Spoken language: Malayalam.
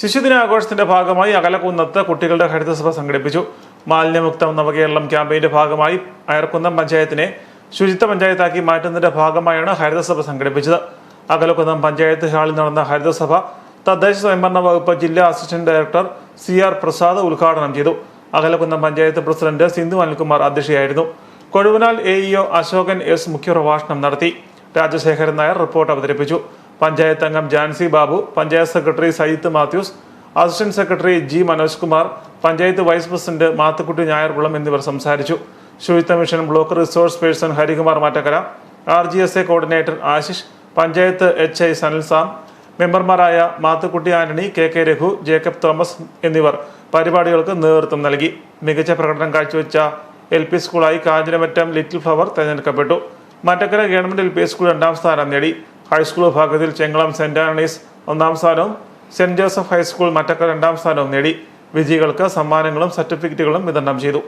ശിശുദിനാഘോഷത്തിന്റെ ഭാഗമായി അകലക്കുന്നത്ത് കുട്ടികളുടെ ഹരിതസഭ സംഘടിപ്പിച്ചു. മാലിന്യമുക്തം നവകേരളം ക്യാമ്പയിന്റെ ഭാഗമായി അയർക്കുന്നം പഞ്ചായത്തിനെ ശുചിത്വ പഞ്ചായത്താക്കി മാറ്റുന്നതിന്റെ ഭാഗമായാണ് ഹരിതസഭ സംഘടിപ്പിച്ചത്. അകലക്കുന്നം പഞ്ചായത്ത് ഹാളിൽ നടന്ന ഹരിതസഭ തദ്ദേശ സ്വയംഭരണ വകുപ്പ് ജില്ലാ assistant director C R Prasad ഉദ്ഘാടനം ചെയ്തു. അകലക്കുന്നം പഞ്ചായത്ത് പ്രസിഡന്റ് സിന്ധു അനിൽകുമാർ അധ്യക്ഷയായിരുന്നു. കൊഴുവനാൽ എ അശോകൻ എസ് മുഖ്യപ്രഭാഷണം നടത്തി. രാജശേഖരൻ നായർ റിപ്പോർട്ട് അവതരിപ്പിച്ചു. പഞ്ചായത്ത് അംഗം Jancy Babu panchayat secretary Sayyid Mathews assistant secretary G Manoj Kumar panchayat vice president Mathukutty Nayarkulam എന്നിവർ സംസാരിച്ചു. ശുചിത്വ mission block resource person Harikumar Mattakkara R G S A coordinator Ashish panchayat H I Sanil Sam മെമ്പർമാരായ Mathukutty Antony K K Raghu Jacob Thomas എന്നിവർ പരിപാടികൾക്ക് നേതൃത്വം നൽകി. മികച്ച പ്രകടനം കാഴ്ചവെച്ച എൽ പി സ്കൂളായി കാഞ്ഞിരമറ്റം ലിറ്റിൽ ഫ്ലവർ തെരഞ്ഞെടുക്കപ്പെട്ടു. Mattakkara government L P school രണ്ടാം സ്ഥാനം നേടി. ഹൈസ്കൂൾ വിഭാഗത്തിൽ ചെങ്ങളം സെന്റ് ആന്റണീസ് ഒന്നാം സ്ഥാനവും സെന്റ് ജോസഫ് ഹൈസ്കൂൾ മറ്റക്ക രണ്ടാം സ്ഥാനവും നേടി വിജയികൾക്ക് സമ്മാനങ്ങളും സർട്ടിഫിക്കറ്റുകളും വിതരണം ചെയ്തു.